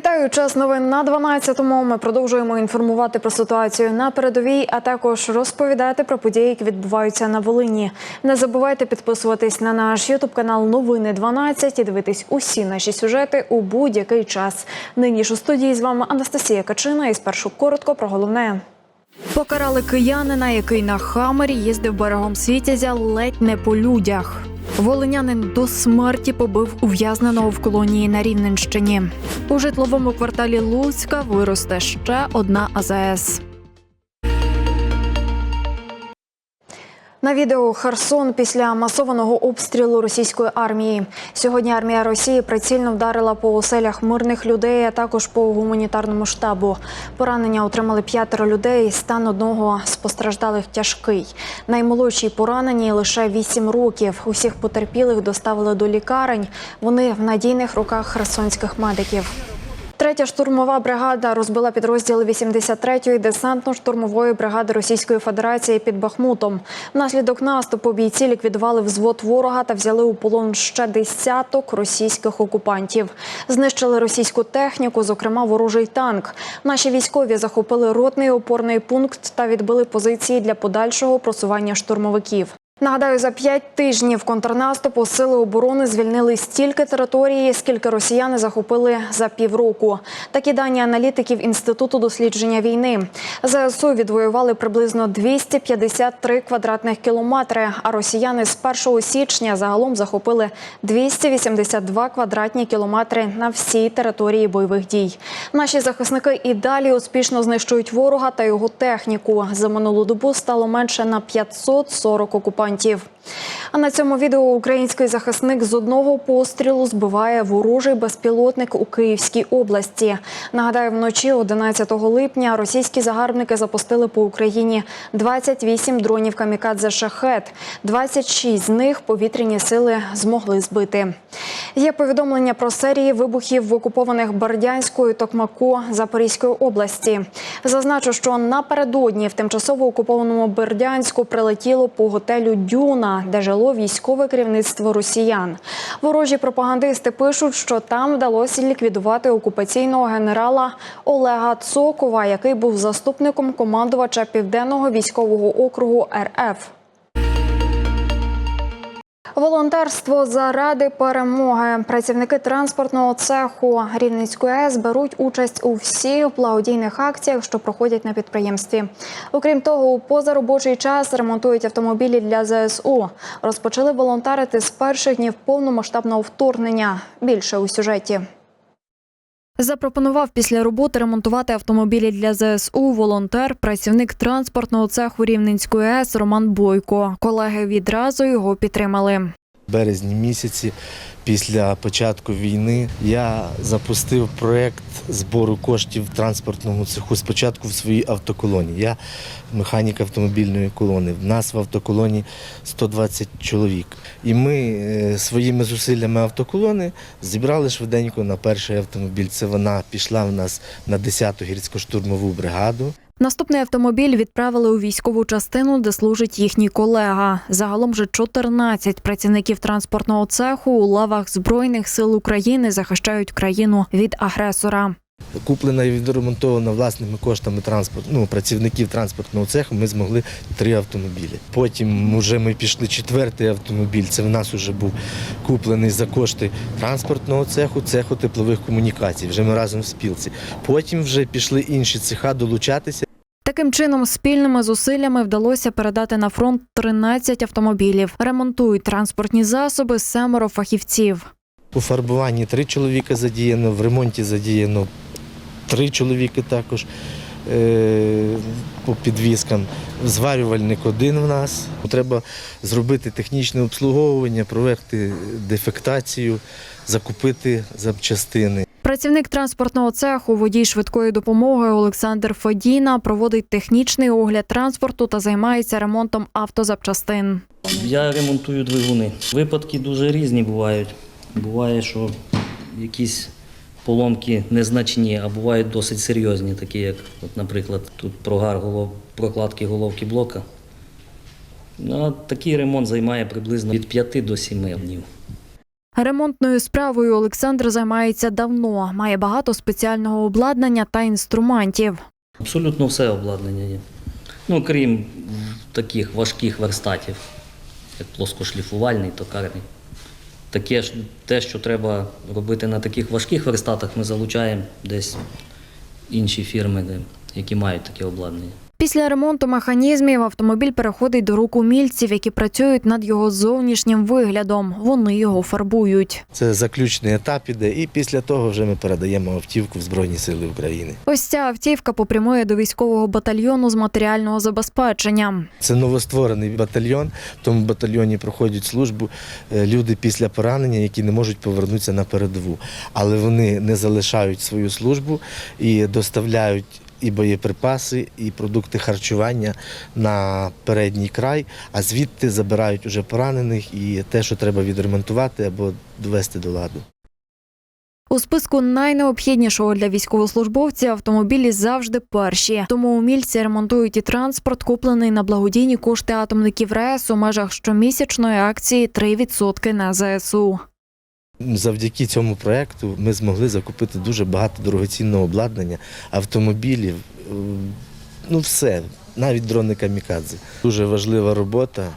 Вітаю час новин на 12-му. Ми продовжуємо інформувати про ситуацію на передовій, а також розповідати про події, які відбуваються на Волині. Не забувайте підписуватись на наш ютуб канал Новини 12 і дивитись усі наші сюжети у будь-який час. Нині ж у студії з вами Анастасія Качина. І спершу коротко про головне. Покарали киянина, який на хамері їздив берегом Світязя ледь не по людях. Волинянин до смерті побив ув'язненого в колонії на Рівненщині. У житловому кварталі Луцька виросте ще одна АЗС. На відео Херсон після масованого обстрілу російської армії. Сьогодні армія Росії прицільно вдарила по оселях мирних людей, а також по гуманітарному штабу. Поранення отримали п'ятеро людей. Стан одного з постраждалих тяжкий. Наймолодшій поранені лише 8 років. Усіх потерпілих доставили до лікарень. Вони в надійних руках херсонських медиків. Третя штурмова бригада розбила підрозділи 83-ї десантно-штурмової бригади Російської Федерації під Бахмутом. Внаслідок наступу бійці ліквідували взвод ворога та взяли у полон ще десяток російських окупантів. Знищили російську техніку, зокрема ворожий танк. Наші військові захопили ротний опорний пункт та відбили позиції для подальшого просування штурмовиків. Нагадаю, за п'ять тижнів контрнаступу сили оборони звільнили стільки території, скільки росіяни захопили за півроку. Такі дані аналітиків інституту дослідження війни. ЗСУ відвоювали приблизно 253 квадратних кілометри. А росіяни з 1 січня загалом захопили 282 квадратні кілометри на всій території бойових дій. Наші захисники і далі успішно знищують ворога та його техніку. За минулу добу стало менше на 540 окупантів. А на цьому відео український захисник з одного пострілу збиває ворожий безпілотник у Київській області. Нагадаю, вночі 11 липня російські загарбники запустили по Україні 28 дронів камікадзе шахет. 26 з них повітряні сили змогли збити. Є повідомлення про серії вибухів в окупованих Бердянську і Токмаку Запорізької області. Зазначу, що напередодні в тимчасово окупованому Бердянську прилетіло по готелю Дюна, де жило військове керівництво росіян. Ворожі пропагандисти пишуть, що там вдалося ліквідувати окупаційного генерала Олега Цокова, який був заступником командувача південного військового округу РФ. Волонтерство заради перемоги. Працівники транспортного цеху Рівненської АЕС беруть участь у всіх благодійних акціях, що проходять на підприємстві. Окрім того, у позаробочий час ремонтують автомобілі для ЗСУ. Розпочали волонтерити з перших днів повномасштабного вторгнення. Більше у сюжеті. Запропонував після роботи ремонтувати автомобілі для ЗСУ волонтер, працівник транспортного цеху Рівненської АЕС Роман Бойко. Колеги відразу його підтримали. Березні місяці після початку війни я запустив проєкт збору коштів в транспортному цеху спочатку в своїй автоколоні. Я механік автомобільної колони. В нас в автоколоні 120 чоловік. І ми е, своїми зусиллями автоколони зібрали швиденько на перший автомобіль. Це вона пішла в нас на 10-ту гірсько-штурмову бригаду. Наступний автомобіль відправили у військову частину, де служить їхній колега. Загалом же 14 працівників транспортного цеху у лавах Збройних сил України захищають країну від агресора. Куплена і відремонтована власними коштами транспорт, ну, працівників транспортного цеху, ми змогли три автомобілі. Потім вже ми пішли четвертий автомобіль. Це в нас вже був куплений за кошти транспортного цеху, цеху теплових комунікацій. Вже ми разом в спілці. Потім вже пішли інші цеха долучатися. Таким чином, спільними зусиллями вдалося передати на фронт 13 автомобілів. Ремонтують транспортні засоби семеро фахівців. У фарбуванні три чоловіка задіяно, в ремонті задіяно три чоловіки також е, по підвіскам. Зварювальник один в нас. Треба зробити технічне обслуговування, провести дефектацію, закупити запчастини. Працівник транспортного цеху, водій швидкої допомоги Олександр Федіна проводить технічний огляд транспорту та займається ремонтом автозапчастин. Я ремонтую двигуни. Випадки дуже різні бувають. Буває, що якісь поломки незначні, а бувають досить серйозні, такі як, от, наприклад, тут прогар голов... прокладки головки блока. Ну, такий ремонт займає приблизно від 5 до 7 днів. Ремонтною справою Олександр займається давно, має багато спеціального обладнання та інструментів. Абсолютно все обладнання є. Ну, крім таких важких верстатів, як плоскошліфувальний, токарний. Таке ж те, що треба робити на таких важких верстатах, ми залучаємо десь інші фірми, які мають таке обладнання. Після ремонту механізмів автомобіль переходить до рук умільців, які працюють над його зовнішнім виглядом. Вони його фарбують. Це заключний етап іде, і після того вже ми передаємо автівку в Збройні Сили України. Ось ця автівка попрямує до військового батальйону з матеріального забезпечення. Це новостворений батальйон. В тому батальйоні проходять службу е, люди після поранення, які не можуть повернутися на передову. Але вони не залишають свою службу і доставляють і боєприпаси, і продукти харчування на передній край, а звідти забирають уже поранених і те, що треба відремонтувати або довести до ладу. У списку найнеобхіднішого для військовослужбовців автомобілі завжди перші. Тому умільці ремонтують і транспорт, куплений на благодійні кошти атомників РЕС у межах щомісячної акції 3% на ЗСУ. Завдяки цьому проекту ми змогли закупити дуже багато дорогоцінного обладнання, автомобілів, е, ну все, навіть дрони камікадзе. Дуже важлива робота,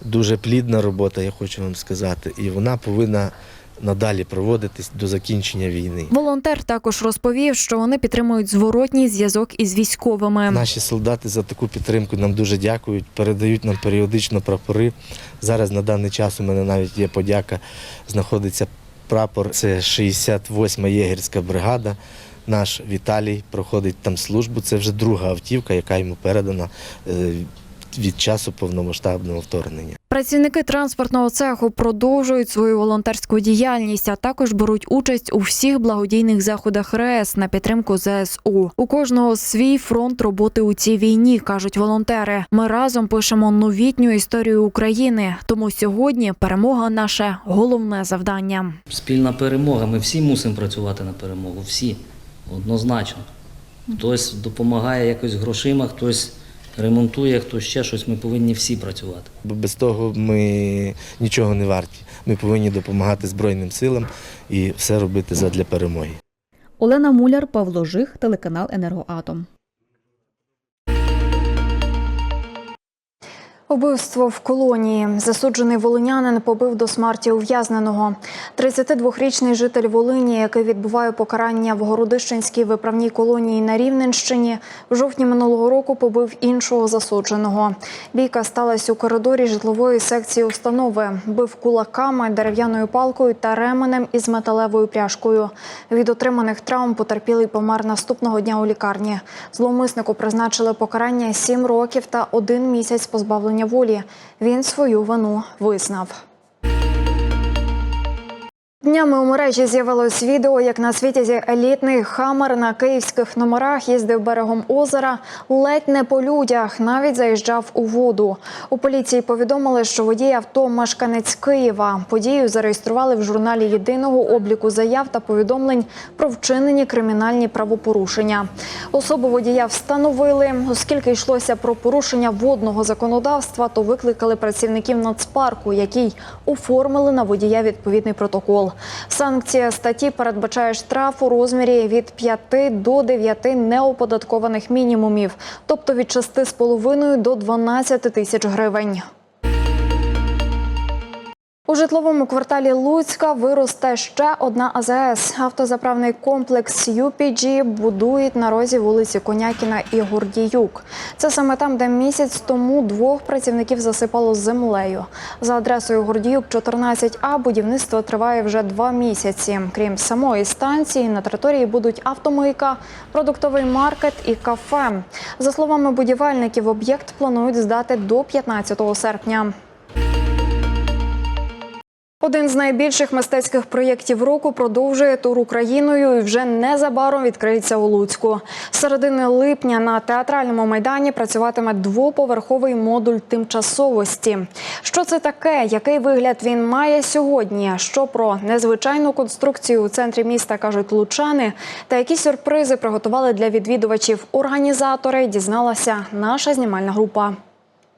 дуже плідна робота, я хочу вам сказати, і вона повинна надалі проводитись до закінчення війни. Волонтер також розповів, що вони підтримують зворотній зв'язок із військовими. Наші солдати за таку підтримку нам дуже дякують, передають нам періодично прапори. Зараз на даний час у мене навіть є подяка, знаходиться прапор. Це 68-ма єгерська бригада. Наш Віталій проходить там службу. Це вже друга автівка, яка йому передана е, від часу повномасштабного вторгнення. Працівники транспортного цеху продовжують свою волонтерську діяльність, а також беруть участь у всіх благодійних заходах РЕС на підтримку ЗСУ. У кожного свій фронт роботи у цій війні, кажуть волонтери. Ми разом пишемо новітню історію України. Тому сьогодні перемога наше головне завдання. Спільна перемога. Ми всі мусимо працювати на перемогу. Всі. Однозначно. Хтось допомагає якось грошима, хтось ремонтує, хтось ще щось. Ми повинні всі працювати. Бо без того ми нічого не варті. Ми повинні допомагати Збройним силам і все робити задля перемоги. Олена Муляр, Павло Жих, телеканал Енергоатом. Убивство в колонії. Засуджений волинянин побив до смерті ув'язненого. 32-річний житель Волині, який відбуває покарання в Городищенській виправній колонії на Рівненщині, в жовтні минулого року побив іншого засудженого. Бійка сталася у коридорі житлової секції установи. Бив кулаками, дерев'яною палкою та ременем із металевою пряжкою. Від отриманих травм потерпілий помер наступного дня у лікарні. Зловмиснику призначили покарання 7 років та один місяць позбавлення волі. Він свою вину визнав. Днями у мережі з'явилось відео, як на світязі елітний хамер на київських номерах їздив берегом озера, ледь не по людях, навіть заїжджав у воду. У поліції повідомили, що водій авто мешканець Києва. Подію зареєстрували в журналі єдиного обліку заяв та повідомлень про вчинені кримінальні правопорушення. Особу водія встановили, оскільки йшлося про порушення водного законодавства, то викликали працівників нацпарку, які оформили на водія відповідний протокол. Санкція статті передбачає штраф у розмірі від 5 до 9 неоподаткованих мінімумів, тобто від 6,5 до 12 тисяч гривень. У житловому кварталі Луцька виросте ще одна АЗС. Автозаправний комплекс UPG будують на розі вулиці Конякіна і Гордіюк. Це саме там, де місяць тому двох працівників засипало землею. За адресою Гордіюк 14А будівництво триває вже два місяці. Крім самої станції, на території будуть автомийка, продуктовий маркет і кафе. За словами будівельників, об'єкт планують здати до 15 серпня. Один з найбільших мистецьких проєктів року продовжує тур Україною і вже незабаром відкриється у Луцьку. З середини липня на театральному майдані працюватиме двоповерховий модуль тимчасовості. Що це таке? Який вигляд він має сьогодні? Що про незвичайну конструкцію у центрі міста кажуть лучани? Та які сюрпризи приготували для відвідувачів організатори? Дізналася наша знімальна група.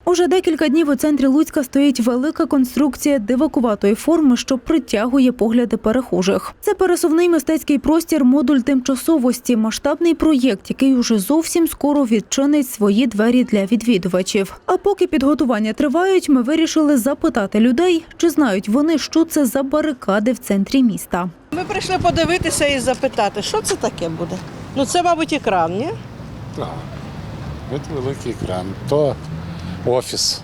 Уже декілька днів у центрі Луцька стоїть велика конструкція дивакуватої форми, що притягує погляди перехожих. Це пересувний мистецький простір модуль тимчасовості, масштабний проєкт, який уже зовсім скоро відчинить свої двері для відвідувачів. А поки підготування тривають, ми вирішили запитати людей, чи знають вони, що це за барикади в центрі міста. Ми прийшли подивитися і запитати, що це таке буде. Ну це, мабуть, екран, ні? Так. Это великий экран. То офис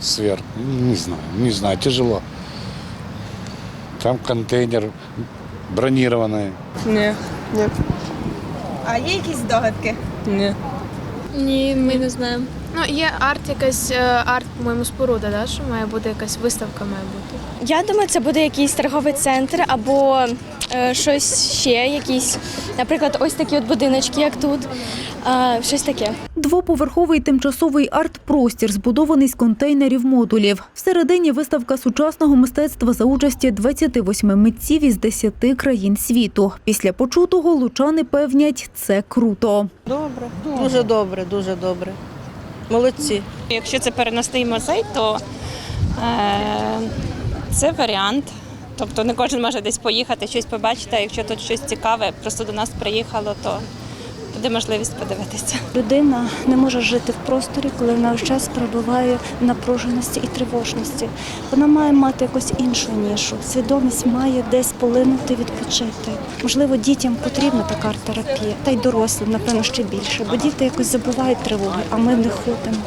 сверху. Не знаю, не знаю, тяжело. Там контейнер бронированный. Ні. Ні. А є якісь здогадки? Ні. Ні, ми не знаємо. Ну, є арт, якась е, арт, по-моєму, споруда, да? що має бути якась виставка має бути. Я думаю, це буде якийсь торговий центр або щось ще, якісь, наприклад, ось такі от будиночки, як тут. Е, щось таке. Двоповерховий тимчасовий арт-простір, збудований з контейнерів модулів. Всередині виставка сучасного мистецтва за участі 28 митців із 10 країн світу. Після почутого лучани певнять, це круто. Добре, дуже добре, дуже добре. Молодці. Якщо це переносний музей, то е, це варіант. Тобто не кожен може десь поїхати, щось побачити. А якщо тут щось цікаве, просто до нас приїхало, то буде можливість подивитися. Людина не може жити в просторі, коли вона весь час перебуває в напруженості і тривожності. Вона має мати якусь іншу нішу. Свідомість має десь полинути, відпочити. Можливо, дітям потрібна така арт-терапія, та й дорослим, напевно, ще більше, бо діти якось забувають тривоги, а ми не ходимо.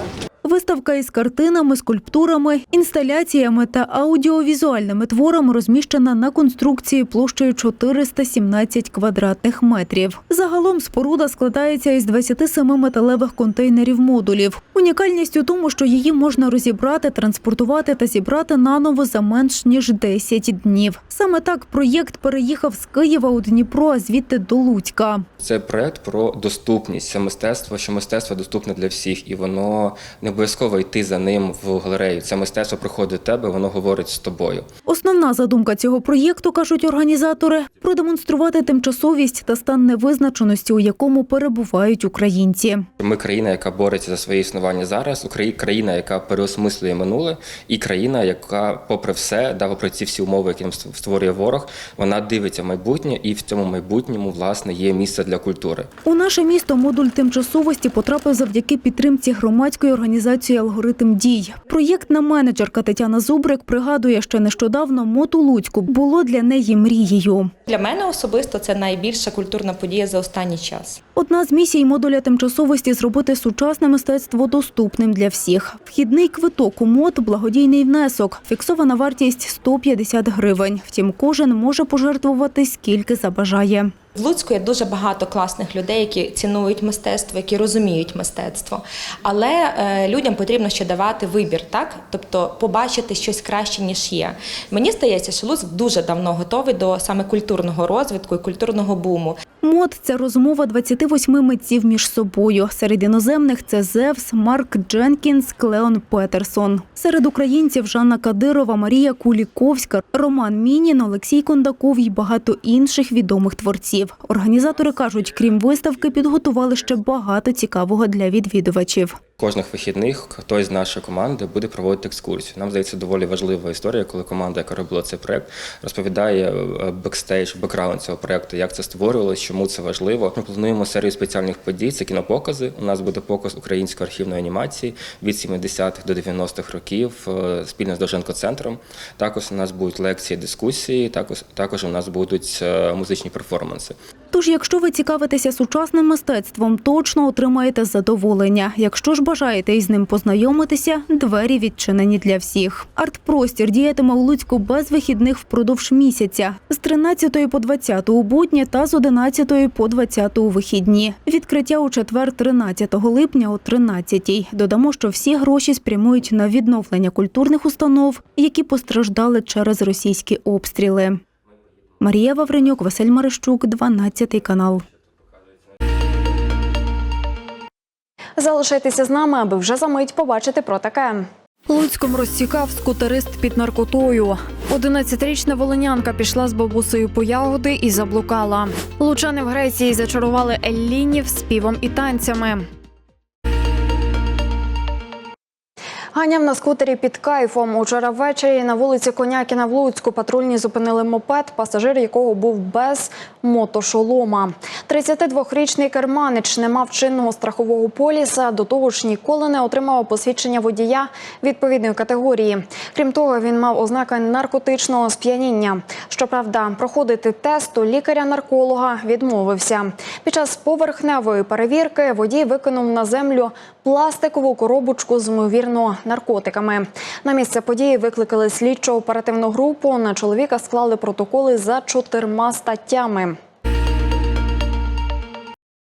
Виставка із картинами, скульптурами, інсталяціями та аудіовізуальними творами розміщена на конструкції площею 417 квадратних метрів. Загалом споруда складається із 27 металевих контейнерів модулів. Унікальність у тому, що її можна розібрати, транспортувати та зібрати наново за менш ніж 10 днів. Саме так проєкт переїхав з Києва у Дніпро, а звідти до Луцька. Це проект про доступність. Це мистецтво, що мистецтво доступне для всіх, і воно не обов'язково йти за ним в галерею. Це мистецтво приходить до тебе, воно говорить з тобою. Основна задумка цього проєкту, кажуть організатори, продемонструвати тимчасовість та стан невизначеності, у якому перебувають українці. Ми країна, яка бореться за своє існування зараз, країна, яка переосмислює минуле, і країна, яка, попри все, да, попри ці всі умови, які нам створює ворог, вона дивиться в майбутнє, і в цьому майбутньому власне є місце для культури. У наше місто модуль тимчасовості потрапив завдяки підтримці громадської організації Алгоритм дій. Проєктна менеджерка Тетяна Зубрик пригадує, що нещодавно мод у Луцьку було для неї мрією. Для мене особисто це найбільша культурна подія за останній час. Одна з місій модуля тимчасовості зробити сучасне мистецтво доступним для всіх. Вхідний квиток у мод благодійний внесок. Фіксована вартість 150 гривень. Втім, кожен може пожертвувати скільки забажає. В Луцьку є дуже багато класних людей, які цінують мистецтво, які розуміють мистецтво. Але е, людям потрібно ще давати вибір, так тобто побачити щось краще ніж є. Мені здається, що Луцьк дуже давно готовий до саме культурного розвитку і культурного буму. Мод це розмова 28 митців між собою. Серед іноземних це Зевс, Марк Дженкінс, Клеон Петерсон. Серед українців Жанна Кадирова, Марія Куліковська, Роман Мінін, Олексій Кондаков і багато інших відомих творців. Організатори кажуть, крім виставки, підготували ще багато цікавого для відвідувачів. Кожних вихідних хтось з нашої команди буде проводити екскурсію. Нам здається, доволі важлива історія, коли команда, яка робила цей проект, розповідає е, бекстейдж, бекграунд цього проекту, як це створювалось, чому це важливо. Ми плануємо серію спеціальних подій. Це кінопокази. У нас буде показ української архівної анімації від 70-х до 90-х років е, спільно з Довженко центром. Також у нас будуть лекції, дискусії. Також також у нас будуть е, музичні перформанси. Тож, якщо ви цікавитеся сучасним мистецтвом, точно отримаєте задоволення. Якщо ж бажаєте із ним познайомитися, двері відчинені для всіх. Арт-простір діятиме у Луцьку без вихідних впродовж місяця з 13 по 20 у будні та з 11 по 20 у вихідні. Відкриття у четвер 13 липня о 13 Додамо, що всі гроші спрямують на відновлення культурних установ, які постраждали через російські обстріли. Марія Вавренюк, Василь Марищук, 12 канал. Залишайтеся з нами, аби вже за мить побачити про таке. Луцьком розсікав скутерист під наркотою. 11-річна волинянка пішла з бабусею по ягоди і заблукала. Лучани в Греції зачарували Еллінів співом і танцями. Ганяв на скутері під кайфом. Учора ввечері на вулиці Конякіна в Луцьку патрульні зупинили мопед, пасажир якого був без мотошолома. 32-річний керманич не мав чинного страхового поліса, до того ж ніколи не отримав посвідчення водія відповідної категорії. Крім того, він мав ознаки наркотичного сп'яніння. Щоправда, проходити тест у лікаря-нарколога відмовився. Під час поверхневої перевірки водій викинув на землю пластикову коробочку з ймовірно наркотиками. На місце події викликали слідчо оперативну групу. На чоловіка склали протоколи за чотирма статтями.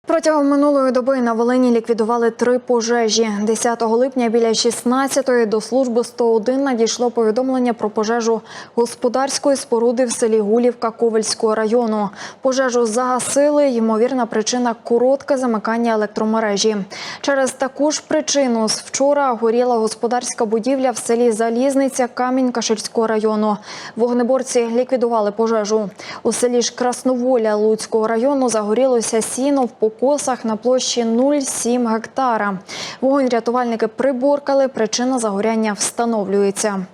Протягом минулої доби на Волині ліквідували три пожежі. 10 липня біля 16-ї до служби 101 надійшло повідомлення про пожежу господарської споруди в селі Гулівка Ковельського району. Пожежу загасили. Ймовірна причина коротке замикання електромережі. Через таку ж причину з вчора горіла господарська будівля в селі Залізниця Камінь-Каширського району. Вогнеборці ліквідували пожежу. У селі ж Красноволя Луцького району загорілося сіно в покосах на площі 0,7 гектара. Вогонь рятувальники приборкали. Причина загоряння встановлюється.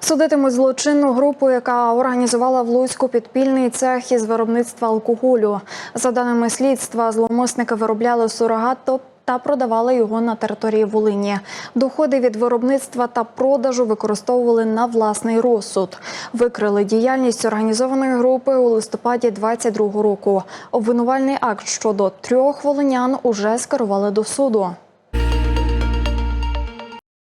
Судитимуть злочинну групу, яка організувала в Луцьку підпільний цех із виробництва алкоголю. За даними слідства, зломисники виробляли сурогат та продавали його на території Волині. Доходи від виробництва та продажу використовували на власний розсуд. Викрили діяльність організованої групи у листопаді 2022 року. Обвинувальний акт щодо трьох волинян уже скерували до суду.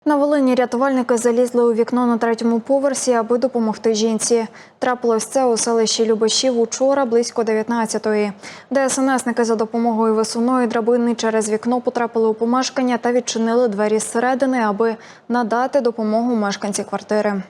На Волині рятувальники залізли у вікно на третьому поверсі, аби допомогти жінці. Трапилось це у селищі Любашів учора близько 19-ї. ДСНСники за допомогою висувної драбини через вікно потрапили у помешкання та відчинили двері зсередини, аби надати допомогу мешканці квартири.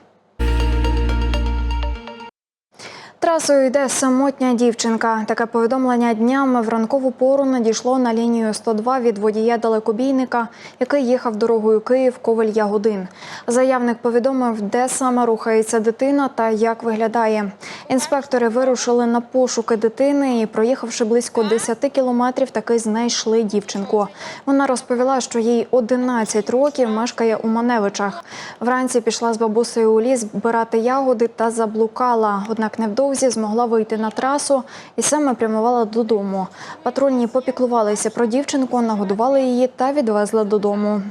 Трасою йде самотня дівчинка. Таке повідомлення днями в ранкову пору надійшло на лінію 102 від водія далекобійника, який їхав дорогою Київ Ковель Ягодин. Заявник повідомив, де саме рухається дитина та як виглядає. Інспектори вирушили на пошуки дитини і, проїхавши близько 10 кілометрів, таки знайшли дівчинку. Вона розповіла, що їй 11 років мешкає у Маневичах. Вранці пішла з бабусею у ліс збирати ягоди та заблукала. Однак невдовзі змогла вийти на трасу і саме прямувала додому. Патрульні попіклувалися про дівчинку, нагодували її та відвезли додому.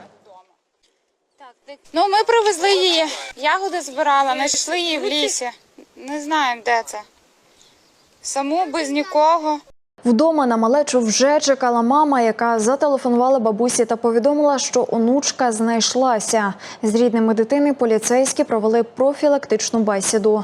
Ну, ми привезли її. Ягоди збирала, знайшли її в лісі. Не знаємо, де це. Саму без нікого. Вдома на малечу вже чекала мама, яка зателефонувала бабусі та повідомила, що онучка знайшлася. З рідними дитини поліцейські провели профілактичну бесіду.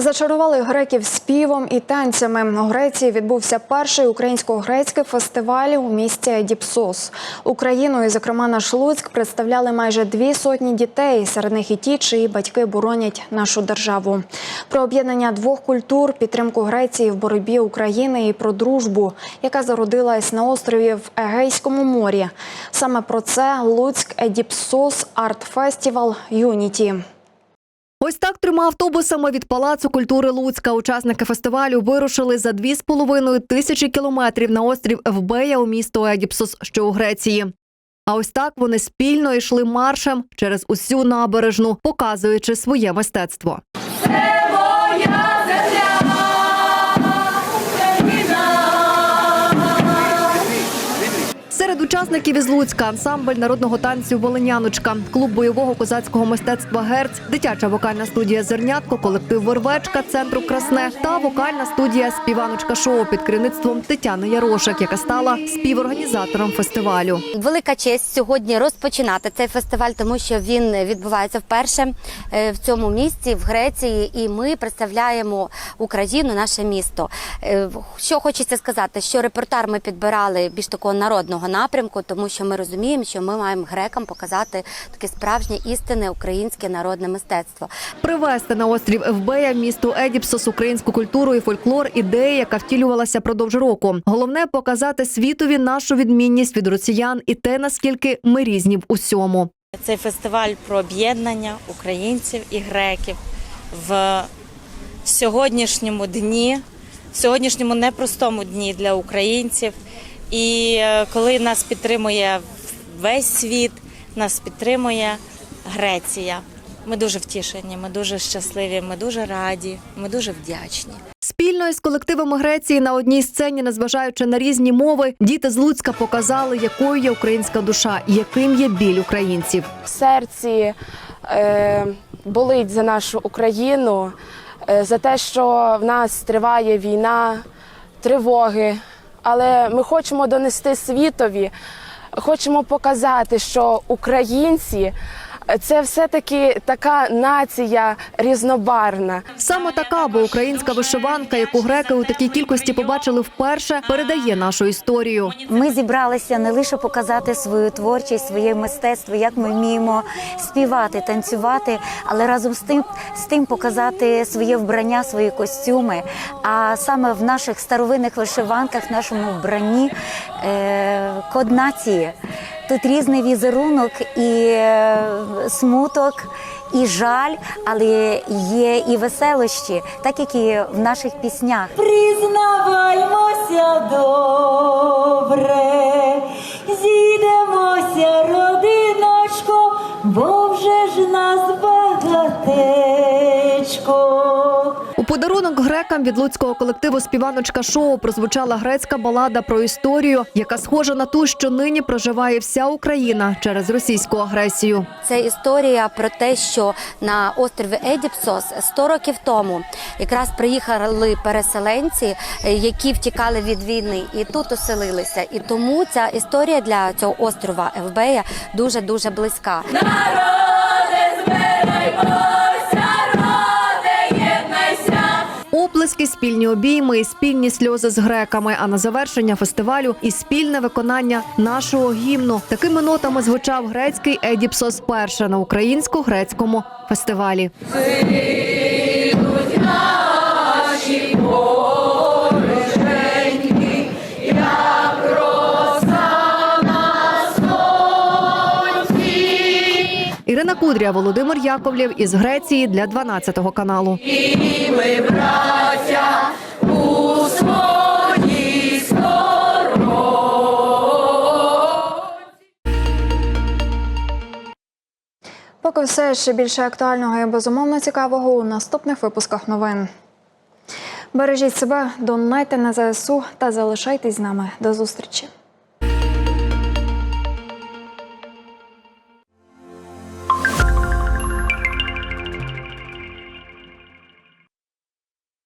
Зачарували греків співом і танцями. У Греції відбувся перший українсько-грецький фестиваль у місті Едіпсос. Україну, і зокрема наш Луцьк, представляли майже дві сотні дітей. Серед них і ті, чиї батьки боронять нашу державу. Про об'єднання двох культур, підтримку Греції в боротьбі України і про дружбу, яка зародилась на острові в Егейському морі. Саме про це Луцьк Едіпсос Арт Фестівал Юніті. Ось так трьома автобусами від Палацу культури Луцька учасники фестивалю вирушили за 2,5 тисячі кілометрів на острів Евбея у місто Егіпсус, що у Греції. А ось так вони спільно йшли маршем через усю набережну, показуючи своє мистецтво. Учасників із Луцька ансамбль народного танцю Волиняночка, клуб бойового козацького мистецтва Герць, дитяча вокальна студія Зернятко, колектив Вервечка центру Красне та вокальна студія Співаночка шоу під керівництвом Тетяни Ярошек, яка стала співорганізатором фестивалю. Велика честь сьогодні розпочинати цей фестиваль, тому що він відбувається вперше е, в цьому місці, в Греції, і ми представляємо Україну, наше місто. Е, Що хочеться сказати, що репертуар ми підбирали більш такого народного напрямку, тому що ми розуміємо, що ми маємо грекам показати таке справжнє істинне українське народне мистецтво. Привезти на острів Евбея місто Едіпсос українську культуру і фольклор ідея, яка втілювалася продовж року. Головне показати світові нашу відмінність від росіян і те, наскільки ми різні в усьому. Цей фестиваль про об'єднання українців і греків в сьогоднішньому дні, в сьогоднішньому непростому дні для українців. І е, коли нас підтримує весь світ, нас підтримує Греція. Ми дуже втішені, ми дуже щасливі, ми дуже раді, ми дуже вдячні. Спільно із колективами Греції на одній сцені, незважаючи на різні мови, діти з Луцька показали, якою є українська душа яким є біль українців. в серці е, болить за нашу Україну, е, за те, що в нас триває війна, тривоги. Але ми хочемо донести світові, хочемо показати, що українці це все-таки така нація різнобарна. Саме така, бо українська вишиванка, яку греки у такій кількості побачили вперше, передає нашу історію. Ми зібралися не лише показати свою творчість, своє мистецтво, як ми вміємо співати, танцювати, але разом з тим з тим показати своє вбрання, свої костюми. А саме в наших старовинних вишиванках, в нашому вбранні е, код нації. Тут різний візерунок і е, смуток. І жаль, але є і веселощі, так як і в наших піснях. Признаваймося добре, зійдемося, родиночко, бо вже ж нас багатечко. Подарунок грекам від луцького колективу співаночка шоу прозвучала грецька балада про історію, яка схожа на ту, що нині проживає вся Україна через російську агресію. Це історія про те, що на острові Едіпсос 100 років тому якраз приїхали переселенці, які втікали від війни, і тут оселилися. І тому ця історія для цього острова Евбея дуже дуже близька. Оплески, спільні обійми і спільні сльози з греками. А на завершення фестивалю і спільне виконання нашого гімну. Такими нотами звучав грецький Едіпсос перше на українсько-грецькому фестивалі. Кудря, Володимир Яковлєв із Греції для 12 каналу. Ми, браття, у. Поки все ще більше актуального і безумовно цікавого у наступних випусках новин. Бережіть себе, донайте на ЗСУ та залишайтесь з нами. До зустрічі.